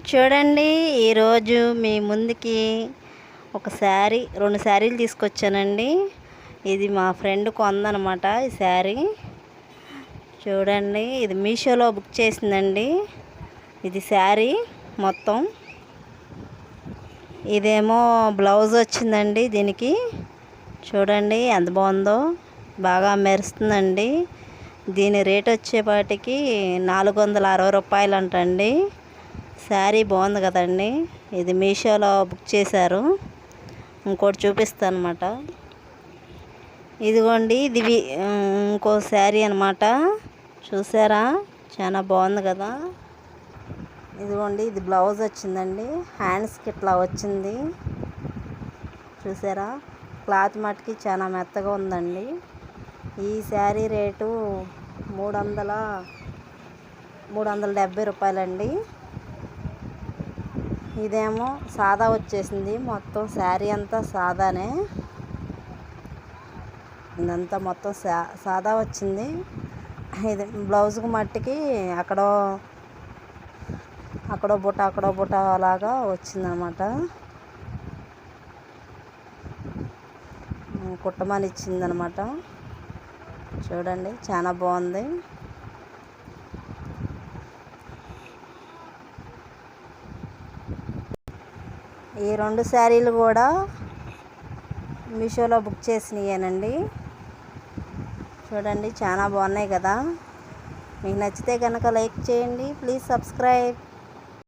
చూడండి ఈరోజు మీ ముందుకి ఒక శారీ రెండు శారీలు తీసుకొచ్చానండి. ఇది మా ఫ్రెండ్ కొందనమాట ఈ శారీ. చూడండి ఇది మీషోలో బుక్ చేసిందండి. ఇది శారీ మొత్తం. ఇదేమో బ్లౌజ్ వచ్చిందండి దీనికి. చూడండి ఎంత బాగుందో. బాగా మెరుస్తుందండి. దీని రేట్ వచ్చేపాటికి నాలుగు వందల అరవై రూపాయలు అంటండి శారీ బాగుంది కదండి. ఇది మీషోలో బుక్ చేశారు. ఇంకోటి చూపిస్తాను అనమాట ఇదిగోండి ఇది వి- ఇంకో శారీ అనమాట చూసారా? చాలా బాగుంది కదా. ఇదిగోండి ఇది బ్లౌజ్ వచ్చిందండి. హ్యాండ్స్కి ఇట్లా వచ్చింది. చూసారా? క్లాత్ మట్టుకి చాలా మెత్తగా ఉందండి. ఈ శారీ రేటు మూడు వందల మూడు వందల డెబ్బై రూపాయలండి. ఇదేమో సాదా వచ్చేసింది. మొత్తం శారీ అంతా సాదానే. ఇదంతా మొత్తం సా సాదా వచ్చింది. ఇది బ్లౌజ్కి మట్టికి అక్కడో అక్కడో బుట్ట అక్కడో బుట్ట అలాగా వచ్చిందనమాట కుట్టమని ఇచ్చిందనమాట చూడండి చాలా బాగుంది. ఈ రెండు శారీలు కూడా మీషోలో బుక్ చేసినాయేనండి. చూడండి చాలా బాగున్నాయి కదా. మీకు నచ్చితే కనుక లైక్ చేయండి. Please subscribe.